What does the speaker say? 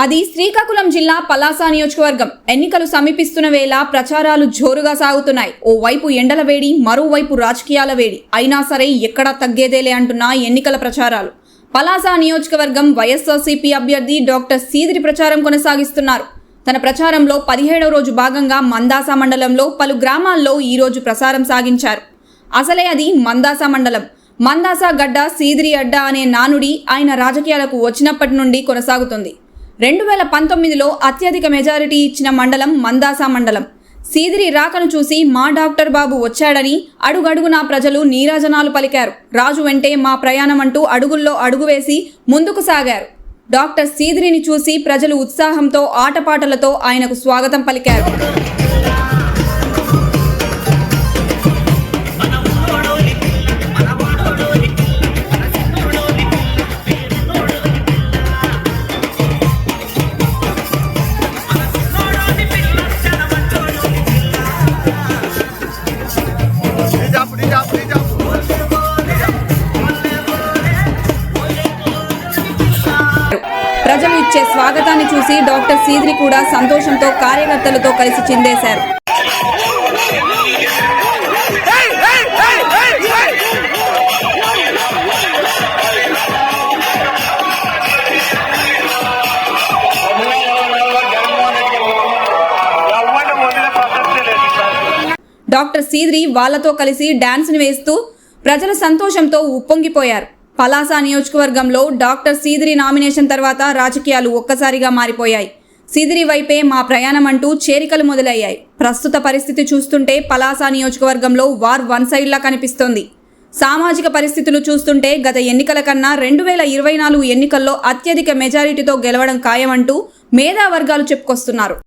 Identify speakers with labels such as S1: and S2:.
S1: అది శ్రీకాకుళం జిల్లా పలాస నియోజకవర్గం. ఎన్నికలు సమీపిస్తున్న వేళ ప్రచారాలు జోరుగా సాగుతున్నాయి. ఓ వైపు ఎండల వేడి మరోవైపు రాజకీయాల వేడి. అయినా సరే ఎక్కడా తగ్గేదేలే అంటున్న ఎన్నికల ప్రచారాలు. పలాస నియోజకవర్గం వైఎస్ఆర్సీపీ అభ్యర్థి డాక్టర్ సీదిరి ప్రచారం కొనసాగిస్తున్నారు. తన ప్రచారంలో పదిహేడవ రోజు భాగంగా మందాస మండలంలో పలు గ్రామాల్లో ఈరోజు ప్రసారం సాగించారు. అసలే అది మందాస మండలం. మందాస గడ్డ సీదిరి అడ్డ అనే నానుడి ఆయన రాజకీయాలకు వచ్చినప్పటి నుండి కొనసాగుతుంది. రెండు వేల పంతొమ్మిదిలో అత్యధిక మెజారిటీ ఇచ్చిన మండలం మందాస మండలం. సీదిరి రాకను చూసి మా డాక్టర్ బాబు వచ్చాడని అడుగడుగునా ప్రజలు నీరాజనాలు పలికారు. రాజు వెంటే మా ప్రయాణం అంటూ అడుగుల్లో అడుగు వేసి ముందుకు సాగారు. డాక్టర్ సీదిరిని చూసి ప్రజలు ఉత్సాహంతో ఆటపాటలతో ఆయనకు స్వాగతం పలికారు. ప్రజలు ఇచ్చే స్వాగతాన్ని చూసి డాక్టర్ సీద్రి కూడా సంతోషంతో కార్యకర్తలతో కలిసి చిందేశారు. డాక్టర్ సీద్రి వాళ్ళతో కలిసి డాన్స్ని వేస్తూ ప్రజల సంతోషంతో ఉప్పొంగిపోయారు. పలాస నియోజకవర్గంలో డాక్టర్ సీదిరి నామినేషన్ తర్వాత రాజకీయాలు ఒక్కసారిగా మారిపోయాయి. సీదిరి వైపే మా ప్రయాణం అంటూ చేరికలు మొదలయ్యాయి. ప్రస్తుత పరిస్థితి చూస్తుంటే పలాస నియోజకవర్గంలో వార్ వన్ సైడ్లా కనిపిస్తోంది. సామాజిక పరిస్థితులు చూస్తుంటే గత ఎన్నికల కన్నా రెండు వేల ఇరవై నాలుగు ఎన్నికల్లో అత్యధిక మెజారిటీతో గెలవడం ఖాయమంటూ మేధావర్గాలు చెప్పుకొస్తున్నారు.